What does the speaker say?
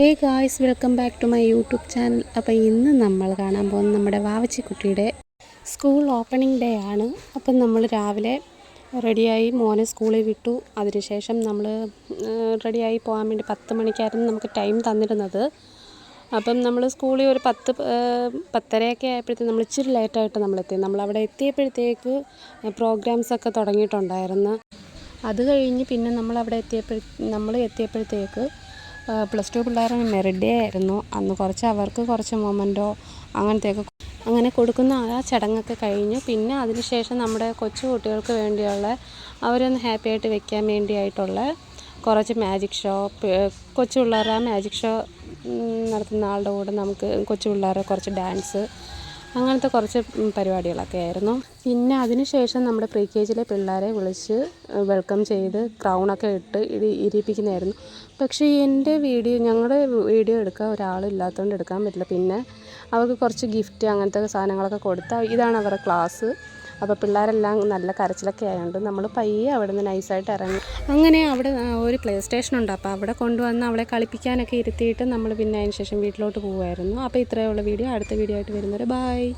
Hey guys welcome back to my YouTube channel. അപ്പോൾ ഇന്ന് നമ്മൾ കാണാൻ പോകുന്ന നമ്മുടെ വാവച്ചി കുട്ടിയുടെ സ്കൂൾ ഓപ്പണിംഗ് ഡേ ആണ്. അപ്പം നമ്മൾ രാവിലെ റെഡിയായി മോനെ സ്കൂളിൽ വിട്ടു. അതിനുശേഷം നമ്മൾ റെഡിയായി പോകാൻ വേണ്ടി പത്ത് മണിക്കായിരുന്നു നമുക്ക് ടൈം തന്നിരുന്നത്. അപ്പം നമ്മൾ സ്കൂളിൽ ഒരു പത്ത് പത്തരയൊക്കെ ആയപ്പോഴത്തേക്ക് നമ്മൾ ഇച്ചിരി ലേറ്റായിട്ട് നമ്മളെത്തി നമ്മളവിടെ എത്തിയപ്പോഴത്തേക്ക് പ്രോഗ്രാംസൊക്കെ തുടങ്ങിയിട്ടുണ്ടായിരുന്നു. അത് കഴിഞ്ഞ് പിന്നെ നമ്മളവിടെ എത്തിയപ്പോഴ നമ്മൾ എത്തിയപ്പോഴത്തേക്ക് പ്ലസ് ടു പിള്ളേർ മെറിറ്റ് ഡേ ആയിരുന്നു. അന്ന് കുറച്ച് അവർക്ക് കുറച്ച് മൊമെന്റോ അങ്ങനത്തെയൊക്കെ അങ്ങനെ കൊടുക്കുന്ന ആ ചടങ്ങൊക്കെ കഴിഞ്ഞു. പിന്നെ അതിനുശേഷം നമ്മുടെ കൊച്ചു കുട്ടികൾക്ക് വേണ്ടിയുള്ള അവരൊന്ന് ഹാപ്പി ആയിട്ട് വെക്കാൻ വേണ്ടിയായിട്ടുള്ള കുറച്ച് മാജിക് ഷോ കൊച്ചു പിള്ളേരുടെ ആ മാജിക് ഷോ നടത്തുന്ന ആളുടെ കൂടെ നമുക്ക് കൊച്ചു പിള്ളേരെ കുറച്ച് ഡാൻസ് അങ്ങനത്തെ കുറച്ച് പരിപാടികളൊക്കെ ആയിരുന്നു. പിന്നെ അതിനുശേഷം നമ്മുടെ പ്രീ കെ ജിയിലെ പിള്ളേരെ വിളിച്ച് വെൽക്കം ചെയ്ത് ക്രൗണൊക്കെ ഇട്ട് ഇരി ഇരിപ്പിക്കുന്നതായിരുന്നു പക്ഷേ എന്റെ വീഡിയോ ഞങ്ങളുടെ വീഡിയോ എടുക്കാൻ ഒരാളില്ലാത്തതുകൊണ്ട് എടുക്കാൻ പറ്റില്ല. പിന്നെ അവർക്ക് കുറച്ച് ഗിഫ്റ്റ് അങ്ങനത്തെ സാധനങ്ങളൊക്കെ കൊടുത്ത് ഇതാണ് അവരുടെ ക്ലാസ് അപ്പോൾ പിള്ളേരെല്ലാം നല്ല കരച്ചിലൊക്കെ ആയതുകൊണ്ട് നമ്മൾ പയ്യെ അവിടെ നിന്ന് നൈസായിട്ട് ഇറങ്ങി. അങ്ങനെ അവിടെ ഒരു പ്ലേ സ്റ്റേഷൻ ഉണ്ട്. അപ്പോൾ അവിടെ കൊണ്ടുവന്ന് അവളെ കളിപ്പിക്കാനൊക്കെ ഇരുത്തിയിട്ട് നമ്മൾ പിന്നെ അതിന് ശേഷം വീട്ടിലോട്ട് പോകുമായിരുന്നു അപ്പോൾ ഇത്രയേ ഉള്ളൂ വീഡിയോ. അടുത്ത വീഡിയോ ആയിട്ട് വരുന്നവരെ ബായ്